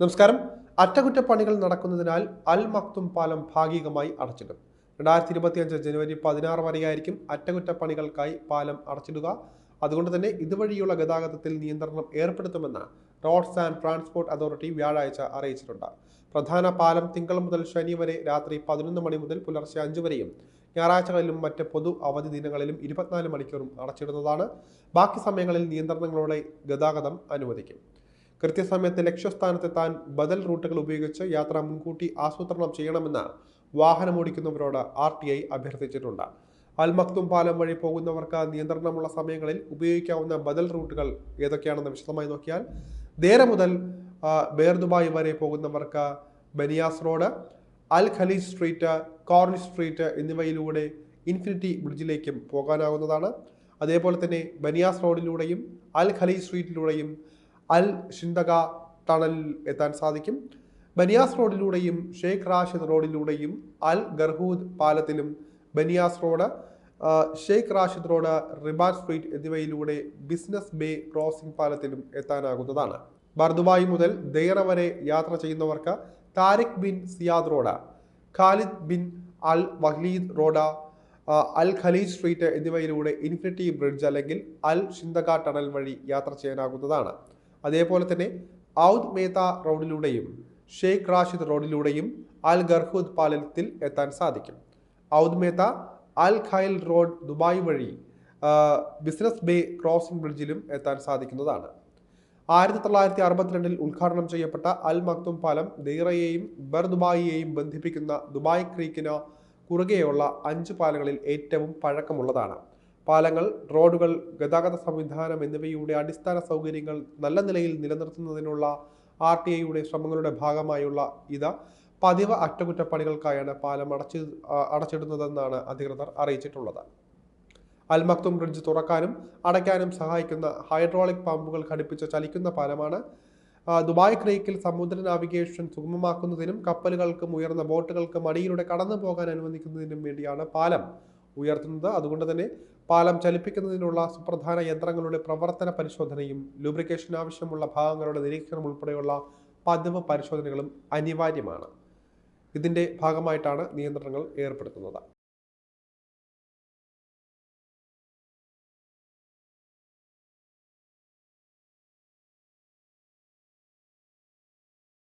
നമസ്കാരം. അറ്റകുറ്റപ്പണികൾ നടക്കുന്നതിനാൽ അൽ മക്തും പാലം ഭാഗികമായി അടച്ചിടും. രണ്ടായിരത്തി ഇരുപത്തിയഞ്ച് ജനുവരി പതിനാറ് വരെയായിരിക്കും അറ്റകുറ്റപ്പണികൾക്കായി പാലം അടച്ചിടുക. അതുകൊണ്ട് തന്നെ ഇതുവഴിയുള്ള ഗതാഗതത്തിൽ നിയന്ത്രണം ഏർപ്പെടുത്തുമെന്ന് റോഡ്സ് ആൻഡ് ട്രാൻസ്പോർട്ട് അതോറിറ്റി വ്യാഴാഴ്ച അറിയിച്ചിട്ടുണ്ട്. പ്രധാന പാലം തിങ്കൾ മുതൽ ശനി വരെ രാത്രി പതിനൊന്ന് മണി മുതൽ പുലർച്ചെ അഞ്ച് വരെയും ഞായറാഴ്ചകളിലും മറ്റ് പൊതു അവധി ദിനങ്ങളിലും ഇരുപത്തിനാല് മണിക്കൂറും അടച്ചിടുന്നതാണ്. ബാക്കി സമയങ്ങളിൽ നിയന്ത്രണങ്ങളോടെ ഗതാഗതം അനുവദിക്കും. കൃത്യസമയത്ത് ലക്ഷ്യസ്ഥാനത്തെത്താൻ ബദൽ റൂട്ടുകൾ ഉപയോഗിച്ച് യാത്ര മുൻകൂട്ടി ആസൂത്രണം ചെയ്യണമെന്ന് വാഹനമോടിക്കുന്നവരോട് ആർ ടി ഐ അഭ്യർത്ഥിച്ചിട്ടുണ്ട്. അൽമക്തും പാലം വഴി പോകുന്നവർക്ക് നിയന്ത്രണമുള്ള സമയങ്ങളിൽ ഉപയോഗിക്കാവുന്ന ബദൽ റൂട്ടുകൾ ഏതൊക്കെയാണെന്ന് വിശദമായി നോക്കിയാൽ നേരെ മുതൽ ബേർ ദുബായ് വരെ പോകുന്നവർക്ക് Baniyas road Al Khaleej street Corniche street എന്നിവയിലൂടെ ഇൻഫിനിറ്റി ബ്രിഡ്ജിലേക്കും പോകാനാവുന്നതാണ്. അതേപോലെ തന്നെ ബനിയാസ് റോഡിലൂടെയും അൽ ഖലീജ് സ്ട്രീറ്റിലൂടെയും അൽ ഷിന്തക ടണലിൽ എത്താൻ സാധിക്കും. ബനിയാസ് റോഡിലൂടെയും ഷെയ്ഖ് റാഷിദ് റോഡിലൂടെയും Al Garhoud പാലത്തിലും Baniyas road Sheikh Rashid road Rebat street എന്നിവയിലൂടെ ബിസിനസ് ബേ ക്രോസിംഗ് പാലത്തിലും എത്താനാകുന്നതാണ്. ബർദുബായി മുതൽ ദൈറ വരെ യാത്ര ചെയ്യുന്നവർക്ക് Tariq bin Ziyad road Khalid bin Al Waleed road Al Khaleej street എന്നിവയിലൂടെ ഇൻഫിനിറ്റി ബ്രിഡ്ജ് അല്ലെങ്കിൽ അൽ ഷിന്തക ടണൽ വഴി യാത്ര ചെയ്യാനാകുന്നതാണ്. അതേപോലെ തന്നെ ഔദ് മേത്ത റോഡിലൂടെയും ഷെയ്ഖ് റാഷിദ് റോഡിലൂടെയും അൽ ഗർഹുദ് പാലത്തിൽ എത്താൻ സാധിക്കും. Oud Metha Al Khail road Dubai വഴി ബിസിനസ് ബേ ക്രോസിംഗ് ബ്രിഡ്ജിലും എത്താൻ സാധിക്കുന്നതാണ്. ആയിരത്തി തൊള്ളായിരത്തി അറുപത്തിരണ്ടിൽ ഉദ്ഘാടനം ചെയ്യപ്പെട്ട അൽ മക്തും പാലം ദീറയെയും ബർ ദുബായിയെയും ബന്ധിപ്പിക്കുന്ന ദുബായ് ക്രീക്കിന് കുറുകെയുള്ള അഞ്ച് പാലങ്ങളിൽ ഏറ്റവും പഴക്കമുള്ളതാണ്. പാലങ്ങൾ റോഡുകൾ ഗതാഗത സംവിധാനം എന്നിവയുടെ അടിസ്ഥാന സൗകര്യങ്ങൾ നല്ല നിലയിൽ നിലനിർത്തുന്നതിനുള്ള ആർ ടി ഐയുടെ ശ്രമങ്ങളുടെ ഭാഗമായുള്ള ഇത് പതിവ് അറ്റകുറ്റപ്പണികൾക്കായാണ് പാലം അടച്ചു അടച്ചിടുന്നതെന്നാണ് അധികൃതർ അറിയിച്ചിട്ടുള്ളത്. അൽമക്തും ബ്രിഡ്ജ് തുറക്കാനും അടയ്ക്കാനും സഹായിക്കുന്ന ഹൈഡ്രോളിക് പമ്പുകൾ ഘടിപ്പിച്ച് ചലിക്കുന്ന പാലമാണ്. ദുബായ് ക്രീക്കിൽ സമുദ്ര നാവിഗേഷൻ സുഗമമാക്കുന്നതിനും കപ്പലുകൾക്കും ഉയർന്ന ബോട്ടുകൾക്കും അടിയിലൂടെ കടന്നു പോകാൻ അനുവദിക്കുന്നതിനും വേണ്ടിയാണ് പാലം ഉയർത്തുന്നത്. അതുകൊണ്ട് തന്നെ പാലം ചലിപ്പിക്കുന്നതിനുള്ള സുപ്രധാന യന്ത്രങ്ങളുടെ പ്രവർത്തന പരിശോധനയും ലൂബ്രിക്കേഷൻ ആവശ്യമുള്ള ഭാഗങ്ങളുടെ നിരീക്ഷണം ഉൾപ്പെടെയുള്ള പതിവ് പരിശോധനകളും അനിവാര്യമാണ്. ഇതിന്റെ ഭാഗമായിട്ടാണ് നിയന്ത്രണങ്ങൾ ഏർപ്പെടുത്തുന്നത്.